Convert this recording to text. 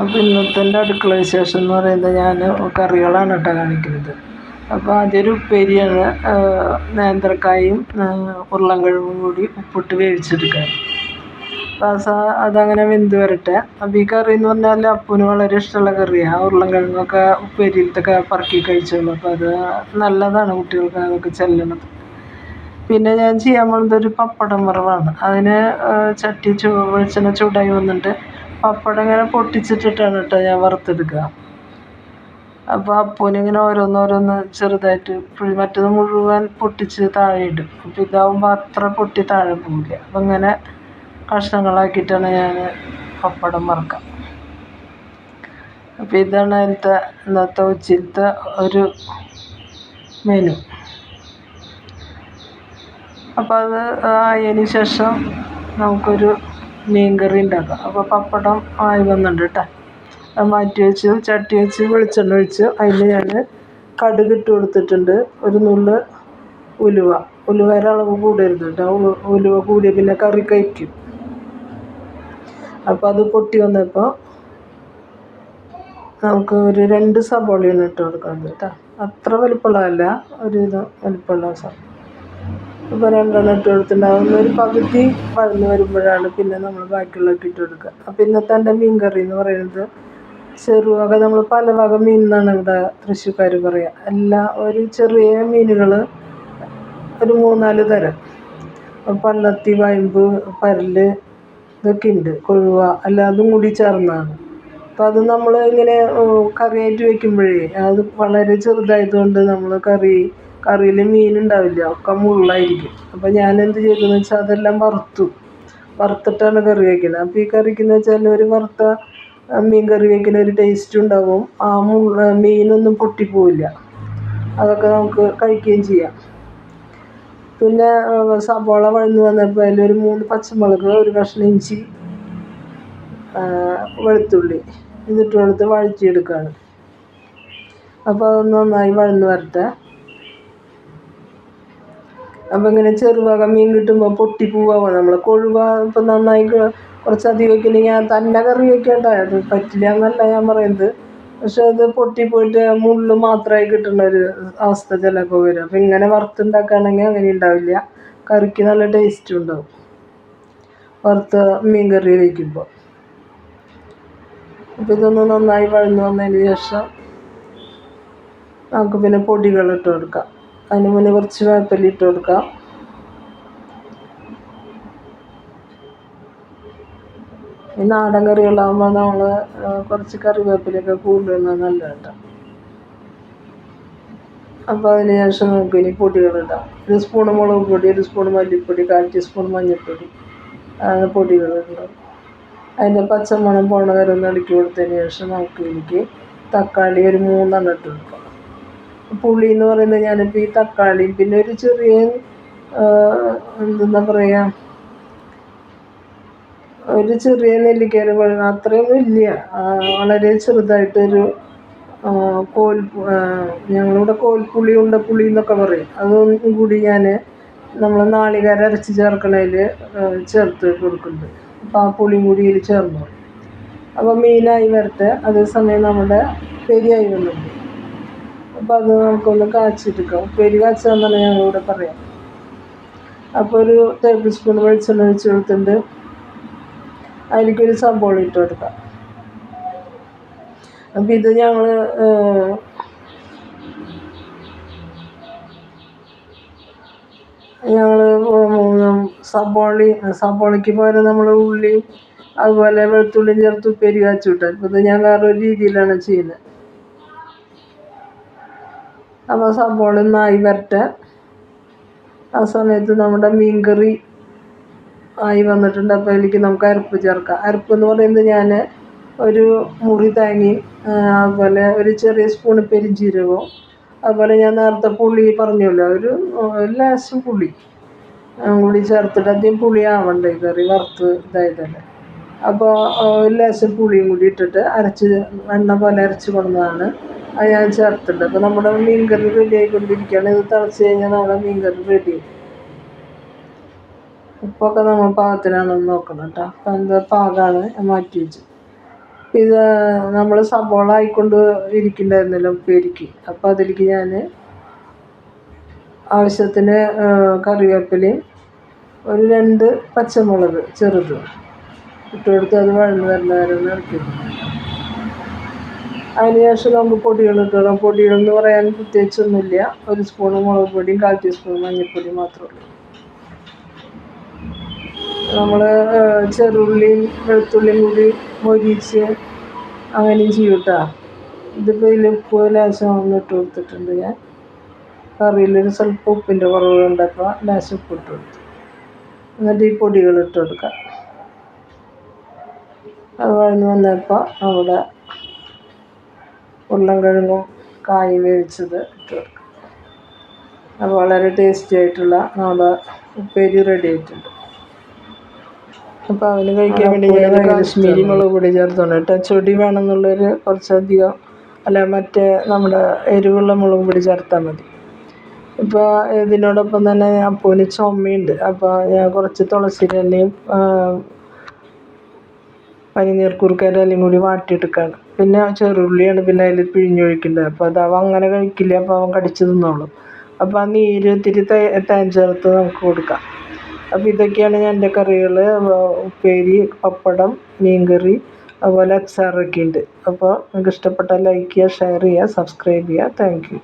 അപ്പോൾ ഇന്നത്തെ എന്റെ അടുക്കള വിശേഷം എന്ന് പറയുന്നത് ഞാൻ കറികളാണ് കേട്ടോ കാണിക്കുന്നത്. അപ്പോൾ അതൊരു ഉപ്പേരിയാണ് നേന്ത്രക്കായും ഉരുളൻകിഴങ്ങും കൂടി ഉപ്പിട്ട് വേവിച്ചെടുക്കാൻ അപ്പോൾ സാ അതങ്ങനെ വെന്ത് വരട്ടെ. അപ്പോൾ ഈ കറി എന്ന് പറഞ്ഞാൽ അപ്പൂന് വളരെ ഇഷ്ടമുള്ള കറിയാണ് ഉരുളൻകിഴങ്ങൊക്കെ ഉപ്പേരിയിലത്തൊക്കെ പറക്കി കഴിച്ചോളൂ. അപ്പോൾ അത് നല്ലതാണ് കുട്ടികൾക്ക് അതൊക്കെ ചെല്ലണത്. പിന്നെ ഞാൻ ചെയ്യാൻ പോകുന്നത് ഒരു പപ്പടം വറവാണ്. അതിന് ചട്ടി വെളിച്ചെണ്ണ ചൂടായി വന്നിട്ട് പപ്പടം ഇങ്ങനെ പൊട്ടിച്ചിട്ടിട്ടാണ് കേട്ടോ ഞാൻ വറുത്തെടുക്കുക. അപ്പോൾ അപ്പൂനിങ്ങനെ ഓരോന്നോരോന്ന് ചെറുതായിട്ട് പുഴി മറ്റത് മുഴുവൻ പൊട്ടിച്ച് താഴെ ഇടും. അപ്പോൾ ഇതാവുമ്പോൾ അത്ര പൊട്ടി താഴെ പോവില്ല. അപ്പം ഇങ്ങനെ കഷ്ണങ്ങളാക്കിയിട്ടാണ് ഞാൻ പപ്പടം വറുക്കുക അപ്പോൾ ഇതാണ് അതിലത്തെ ഇന്നത്തെ ഉച്ചയിലത്തെ ഒരു മെനു. അപ്പോൾ അത് ആയതിന് ശേഷം നമുക്കൊരു മീൻ കറി ഉണ്ടാക്കാം അപ്പോൾ പപ്പടം ആയി വന്നിട്ടുണ്ട് കേട്ടോ അത് മാറ്റി വെച്ച് ചട്ടി വെച്ച് വെളിച്ചെണ്ണ ഒഴിച്ച് അതിൽ ഞാൻ കടുക് ഇട്ട് കൊടുത്തിട്ടുണ്ട്. ഒരു നുള്ള് ഉലുവ. ഉലുവയുടെ അളവ് കൂടരുത് കേട്ടോ ഉലുവ കൂടിയ പിന്നെ കറി കഴിക്കും. അപ്പോൾ അത് പൊട്ടി വന്നപ്പോൾ നമുക്ക് ഒരു രണ്ട് സബോളയാണ് ഇട്ട് കൊടുക്കുന്നത് കേട്ടോ അത്ര വലിപ്പമുള്ളതല്ല ഒരു ഇത് വലിപ്പമുള്ള ഇപ്പോൾ രണ്ടെണ്ണം ഇട്ട് കൊടുത്തിട്ടുണ്ടാവും ഒരു പകുതി വഴന്ന് വരുമ്പോഴാണ് പിന്നെ നമ്മൾ ബാക്കിയുള്ളതൊക്കെ ഇട്ട് കൊടുക്കുക. അപ്പോൾ ഇന്നത്തെ എന്റെ മീൻ കറി എന്ന് പറയുന്നത് ചെറുവക നമ്മൾ പല വക മീൻ എന്നാണ് ഇവിടെ തൃശ്ശൂർക്കാർ പറയുക എല്ലാ ഒരു ചെറിയ മീനുകൾ ഒരു മൂന്നാൽ തരം. പള്ളത്തി വയമ്പ് പരൽ ഇതൊക്കെ ഉണ്ട് കൊഴുവ അല്ലാതും കൂടി ചേർന്നാണ്. അപ്പോൾ അത് നമ്മൾ ഇങ്ങനെ കറിയായിട്ട് വെക്കുമ്പോഴേ അത് വളരെ ചെറുതായതുകൊണ്ട് നമ്മൾ കറി കറിയിൽ മീൻ ഉണ്ടാവില്ല ഒക്കെ മുള്ളായിരിക്കും. അപ്പോൾ ഞാൻ എന്ത് ചെയ്തെന്ന് വെച്ചാൽ അതെല്ലാം വറുത്തു. വറുത്തിട്ടാണ് കറി വയ്ക്കുന്നത് അപ്പോൾ ഈ കറിക്ക് എന്ന് വെച്ചാൽ ഒരു വറുത്ത മീൻ കറി വയ്ക്കുന്ന ഒരു ടേസ്റ്റ് ഉണ്ടാവും. ആ മുള്ള മീനൊന്നും പൊട്ടിപ്പോവില്ല. അതൊക്കെ നമുക്ക് കഴിക്കുകയും ചെയ്യാം. പിന്നെ സബോള വഴന്ന് വന്നപ്പോൾ ഒരു മൂന്ന് പച്ചമുളക് ഒരു കഷ്ണം ഇഞ്ചി വെളുത്തുള്ളി ഇതിട്ട് കൊടുത്ത് വഴറ്റിയെടുക്കുകയാണ് അപ്പോൾ അതൊന്ന് നന്നായി വഴന്ന് വരട്ടെ. അപ്പോൾ ഇങ്ങനെ ചെറുവക മീൻ കിട്ടുമ്പോൾ പൊട്ടി പോവുക നമ്മൾ കൊഴുവ ഇപ്പം നന്നായി കുറച്ചധികം വയ്ക്കണമെങ്കിൽ തന്നെ കറി വയ്ക്കേണ്ട അത് പറ്റില്ല എന്നല്ല ഞാൻ പറയുന്നത് പക്ഷെ അത് പൊട്ടിപ്പോയിട്ട് മുള്ള് മാത്രമായി കിട്ടുന്ന ഒരു അവസ്ഥ ചിലപ്പോൾ വരും. അപ്പം ഇങ്ങനെ വറുത്തുണ്ടാക്കുകയാണെങ്കിൽ അങ്ങനെ ഉണ്ടാവില്ല കറിക്ക് നല്ല ടേസ്റ്റ് ഉണ്ടാവും. വറുത്ത മീൻ കറി വയ്ക്കുമ്പോൾ അപ്പോൾ ഇതൊന്ന് നന്നായി വഴന്നു വന്നതിന് ശേഷം നമുക്ക് പിന്നെ പൊടികൾ ഇട്ട് കൊടുക്കാം. അതിന് മുന്നേ കുറച്ച് വേപ്പല്ലി ഇട്ട് കൊടുക്കാം. ഈ നാടൻ കറികളാകുമ്പോൾ നമ്മൾ കുറച്ച് കറിവേപ്പിലൊക്കെ കൂടുതലിടുന്നത് നല്ലതാണ് അപ്പോൾ അതിന് ശേഷം നമുക്ക് ഇനി പൊടികളിടാം. ഒരു സ്പൂൺ മുളക് പൊടി ഒരു സ്പൂൺ മല്ലിപ്പൊടി കാൽ ടീസ്പൂൺ മഞ്ഞൾപ്പൊടി അങ്ങനെ പൊടികളുണ്ട് അതിന്റെ പച്ചമണം പോണ വരെ ഒന്ന് കൊടുത്തതിന് ശേഷം നമുക്ക് എനിക്ക് തക്കാളി ഒരു മൂന്നെണ്ണം ഇട്ട് കൊടുക്കാം. പുളി എന്ന് പറയുന്നത് ഞാനിപ്പോൾ ഈ തക്കാളി പിന്നെ ഒരു ചെറിയ എന്താ പറയുക ഒരു ചെറിയ നെല്ലിക്കയുടെ വെള്ളം അത്രയൊന്നും ഇല്ല വളരെ ചെറുതായിട്ടൊരു കോൽ ഞങ്ങളിവിടെ കോൽപ്പുളി ഉണ്ട പുളി എന്നൊക്കെ പറയും. അതൊന്നും കൂടി ഞാൻ നമ്മൾ നാളികേരം അരച്ച് ചേർക്കണതിൽ ചേർത്ത് കൊടുക്കുന്നുണ്ട്. അപ്പോൾ ആ പുളിയും കൂടി ഇതിൽ ചേർന്നു. അപ്പോൾ മീനായി വരട്ടെ അതേസമയം നമ്മുടെ പെരിയായി വന്നിട്ടുണ്ട്. അപ്പോൾ അത് നമുക്കൊന്ന് കാച്ചിയെടുക്കാം ഉപ്പേരി കാച്ചാന്നാണ് ഞങ്ങളിവിടെ പറയാം. അപ്പോൾ ഒരു ടേബിൾ സ്പൂൺ വെളിച്ചെണ്ണ ഒഴിച്ച് കൊടുത്തിട്ടുണ്ട്. അതിലേക്കൊരു സബോള ഇട്ട് കൊടുക്കാം. അപ്പോൾ ഇത് ഞങ്ങൾ ഞങ്ങൾ സബോളി സബോളയ്ക്ക് പകരം നമ്മൾ ഉള്ളിയും അതുപോലെ വെളുത്തുള്ളിയും ചേർത്ത് ഉപ്പേരി കാച്ചു വിട്ടാൽ ഇപ്പോൾ ഇത് ഞാൻ വേറൊരു രീതിയിലാണ് ചെയ്യുന്നത്. അപ്പോൾ സബോള ഒന്നായി വരട്ടെ. ആ സമയത്ത് നമ്മുടെ മീൻകറി ആയി വന്നിട്ടുണ്ട്. അപ്പോൾ അതിലേക്ക് നമുക്ക് അരപ്പ് ചേർക്കാം. അരപ്പ് എന്ന് പറയുന്നത് ഞാൻ ഒരു മുറി തേങ്ങയും അതുപോലെ ഒരു ചെറിയ സ്പൂണ് പെരിഞ്ജീരകവും അതുപോലെ ഞാൻ നേരത്തെ പുളി പറഞ്ഞല്ലോ ഒരു ലാസ്റ്റ് പുളി. കൂടി ചേർത്തിട്ട് അധികം പുളി ആവണ്ടേ കറി വറുത്ത് ഇതായതല്ലേ അപ്പോൾ ഒരു ലേശം പുളിയും കൂടി ഇട്ടിട്ട് അരച്ച് എണ്ണ പോലെ അരച്ച് കൊണ്ടുവന്നതാണ് അത് ഞാൻ ചേർത്തിട്ടുണ്ട്. അപ്പോൾ നമ്മുടെ മീൻ കറി റെഡി ആയിക്കൊണ്ടിരിക്കുകയാണ്. ഇത് തിളച്ച് കഴിഞ്ഞാൽ നമ്മുടെ മീൻ കറി റെഡി ഉപ്പൊക്കെ നമ്മൾ പാകത്തിനാണെന്ന് നോക്കണം കേട്ടോ. അപ്പം എന്താ പാകമാണ് മാറ്റി വെച്ചു. ഇത് നമ്മൾ സബോള ആയിക്കൊണ്ട് ഇരിക്കണ്ടായിരുന്നല്ലോ ഉപ്പേരിക്ക്. അപ്പോൾ അതിലേക്ക് ഞാൻ ആവശ്യത്തിന് കറിവേപ്പിലയും ഒരു രണ്ട് പച്ചമുളക് ചെറുത് ഇട്ട് കൊടുത്ത് അത് വഴന്ന് വരുന്ന വരെ ഒന്ന് ഇറക്കി. വെക്കും. അതിന് ശേഷം നമുക്ക് പൊടികൾ ഇട്ടോളാം. പൊടികൾ എന്ന് പറയാൻ പ്രത്യേകിച്ചൊന്നുമില്ല. ഒരു സ്പൂൺ മുളക് പൊടിയും കാൽ ടീസ്പൂൺ മഞ്ഞൾപ്പൊടിയും മാത്രമേ ഉള്ളൂ. നമ്മൾ ചെറുള്ളിയും വെളുത്തുള്ളിയും കൂടി മൊരിച്ച് അങ്ങനെയും ചെയ്യും കേട്ടോ. ഇതിപ്പോൾ ഇതിൽ ഉപ്പ് ലേശം ഒന്ന് ഇട്ട് കൊടുത്തിട്ടുണ്ട് ഞാൻ. കറിയിലൊരു സ്വല്പം ഉപ്പിന്റെ കുറവ് കണ്ടപ്പോൾ ലേശം ഉപ്പ് ഇട്ട് കൊടുത്തു. എന്നിട്ട് ഈ പൊടികൾ ഇട്ട് കൊടുക്കാം. വഴന്ന് വന്നപ്പോൾ അവിടെ ഉരുളൻകിഴങ്ങും കായും വേവിച്ചത് ഇട്ട് കൊടുക്കും അപ്പോൾ വളരെ ടേസ്റ്റി ആയിട്ടുള്ള നമ്മുടെ ഉപ്പേരി റെഡി ആയിട്ടുണ്ട്. അപ്പോൾ അവന് കഴിക്കാൻ വേണ്ടി ഞാൻ കാശ്മീരി മുളക് പൊടി ചേർത്തുണ്ട് കേട്ടോ ചൊടി വേണമെന്നുള്ളൊരു കുറച്ചധികം അല്ല മറ്റേ നമ്മുടെ എരിവുള്ള മുളക് പൊടി ചേർത്താൽ മതി. ഇപ്പോൾ ഇതിനോടൊപ്പം തന്നെ അപ്പൂന് ചുമയുണ്ട്. അപ്പോൾ ഞാൻ കുറച്ച് തുളസിയിലയും പനിനീർക്കുറുക്കയുടെ ഇലയും കൂടി വാട്ടിയെടുക്കുകയാണ് പിന്നെ ചെറുള്ളിയാണ് പിന്നെ അതിൽ പിഴിഞ്ഞൊഴിക്കേണ്ടത് അപ്പോൾ അത് അവൻ അങ്ങനെ കഴിക്കില്ല. അപ്പോൾ അവൻ കടിച്ച് തിന്നോളും. അപ്പോൾ ആ നീര് ഇത്തിരി തേ തേൻ ചേർത്ത് നമുക്ക് കൊടുക്കാം. അപ്പോൾ ഇതൊക്കെയാണ് ഞാൻ എന്റെ കറികൾ. ഉപ്പേരി പപ്പടം മീൻകറി അതുപോലെ അച്ചാറൊക്കെ ഉണ്ട്. അപ്പോൾ നിങ്ങൾക്ക് ഇഷ്ടപ്പെട്ടാൽ ലൈക്ക് ചെയ്യുക ഷെയർ ചെയ്യുക സബ്സ്ക്രൈബ് ചെയ്യുക. Thank you.